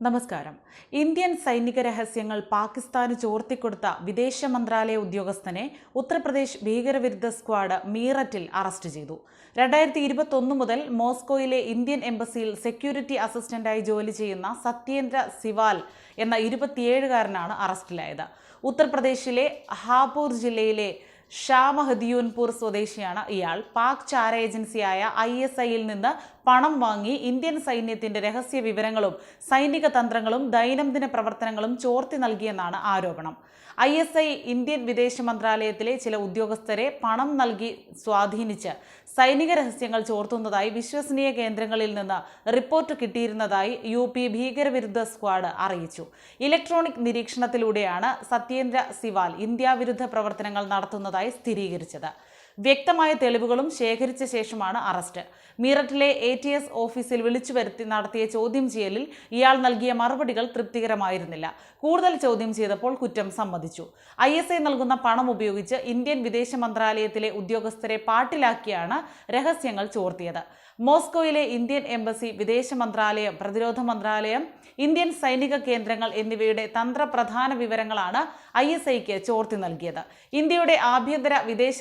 നമസ്കാരം. ഇന്ത്യൻ സൈനിക രഹസ്യങ്ങൾ പാകിസ്ഥാന് ചോർത്തിക്കൊടുത്ത വിദേശ മന്ത്രാലയ ഉദ്യോഗസ്ഥനെ ഉത്തർപ്രദേശ് ഭീകരവിരുദ്ധ സ്ക്വാഡ് മീററ്റിൽ അറസ്റ്റ് ചെയ്തു. രണ്ടായിരത്തി ഇരുപത്തൊന്ന് മുതൽ മോസ്കോയിലെ ഇന്ത്യൻ എംബസിയിൽ സെക്യൂരിറ്റി അസിസ്റ്റന്റായി ജോലി ചെയ്യുന്ന സത്യേന്ദ്ര സിവാൽ എന്ന ഇരുപത്തിയേഴുകാരനാണ് അറസ്റ്റിലായത്. ഉത്തർപ്രദേശിലെ ഹാപൂർ ജില്ലയിലെ ഷാമഹദിയൂൻപൂർ സ്വദേശിയാണ് ഇയാൾ. പാക് ചാര ഏജൻസിയായ ഐ എസ് ഐയിൽ നിന്ന് പണം വാങ്ങി ഇന്ത്യൻ സൈന്യത്തിന്റെ രഹസ്യ വിവരങ്ങളും സൈനിക തന്ത്രങ്ങളും ദൈനംദിന പ്രവർത്തനങ്ങളും ചോർത്തി നൽകിയെന്നാണ് ആരോപണം. ഐ എസ് ഐ ഇന്ത്യൻ വിദേശ മന്ത്രാലയത്തിലെ ചില ഉദ്യോഗസ്ഥരെ പണം നൽകി സ്വാധീനിച്ച് സൈനിക രഹസ്യങ്ങൾ ചോർത്തുന്നതായി വിശ്വസനീയ കേന്ദ്രങ്ങളിൽ നിന്ന് റിപ്പോർട്ട് കിട്ടിയിരുന്നതായി യു പി ഭീകരവിരുദ്ധ സ്ക്വാഡ് അറിയിച്ചു. ഇലക്ട്രോണിക് നിരീക്ഷണത്തിലൂടെയാണ് സത്യേന്ദ്ര സിവാൽ ഇന്ത്യ വിരുദ്ധ പ്രവർത്തനങ്ങൾ നടത്തുന്നതായി സ്ഥിരീകരിച്ചത്. വ്യക്തമായ തെളിവുകളും ശേഖരിച്ച ശേഷമാണ് അറസ്റ്റ്. മീററ്റിലെ എ ടി എസ് ഓഫീസിൽ വിളിച്ചു വരുത്തി നടത്തിയ ചോദ്യം ചെയ്യലിൽ ഇയാൾ നൽകിയ മറുപടികൾ തൃപ്തികരമായിരുന്നില്ല. കൂടുതൽ ചോദ്യം ചെയ്തപ്പോൾ കുറ്റം സമ്മതിച്ചു. ഐ എസ് ഐ നൽകുന്ന പണം ഉപയോഗിച്ച് ഇന്ത്യൻ വിദേശ മന്ത്രാലയത്തിലെ ഉദ്യോഗസ്ഥരെ പാട്ടിലാക്കിയാണ് രഹസ്യങ്ങൾ ചോർത്തിയത്. മോസ്കോയിലെ ഇന്ത്യൻ എംബസി വിദേശ മന്ത്രാലയം പ്രതിരോധ മന്ത്രാലയം ഇന്ത്യൻ സൈനിക കേന്ദ്രങ്ങൾ എന്നിവയുടെ തന്ത്രപ്രധാന വിവരങ്ങളാണ് ഐ എസ് ഐക്ക് ചോർത്തി നൽകിയത്. ഇന്ത്യയുടെ ആഭ്യന്തര വിദേശ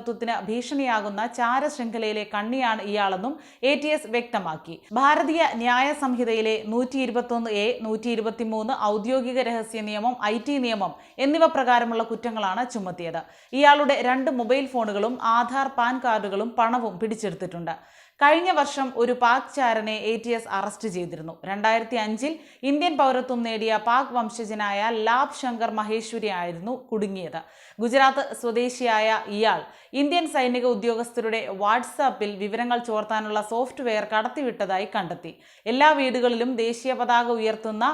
സുരക്ഷിതത്വത്തിന് ഭീഷണിയാകുന്ന ചാര ശൃംഖലയിലെ കണ്ണിയാണ് ഇയാളെന്നും എ ടി എസ് വ്യക്തമാക്കി. ഭാരതീയ ന്യായ സംഹിതയിലെ നൂറ്റി ഇരുപത്തൊന്ന് എ നൂറ്റി ഇരുപത്തിമൂന്ന് ഔദ്യോഗിക രഹസ്യ നിയമം ഐ ടി നിയമം എന്നിവ പ്രകാരമുള്ള കുറ്റങ്ങളാണ് ചുമത്തിയത്. ഇയാളുടെ രണ്ട് മൊബൈൽ ഫോണുകളും ആധാർ പാൻ കാർഡുകളും പണവും പിടിച്ചെടുത്തിട്ടുണ്ട്. കഴിഞ്ഞ വർഷം ഒരു പാക് ചാരനെ എ ടി എസ് അറസ്റ്റ് ചെയ്തിരുന്നു. രണ്ടായിരത്തി അഞ്ചിൽ ഇന്ത്യൻ പൗരത്വം നേടിയ പാക് വംശജനായ ലാബ് ശങ്കർ മഹേശ്വരി ആയിരുന്നു കുടുങ്ങിയത്. ഗുജറാത്ത് സ്വദേശിയായ ഇയാൾ ഇന്ത്യൻ സൈനിക ഉദ്യോഗസ്ഥരുടെ വാട്സാപ്പിൽ വിവരങ്ങൾ ചോർത്താനുള്ള സോഫ്റ്റ്വെയർ കടത്തിവിട്ടതായി കണ്ടെത്തി. എല്ലാ വീടുകളിലും ദേശീയ പതാക ഉയർത്തുന്ന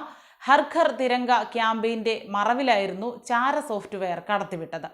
ഹർഖർ തിരങ്ക ക്യാമ്പയിന്റെ മറവിലായിരുന്നു ചാര സോഫ്റ്റ്വെയർ കടത്തിവിട്ടത്.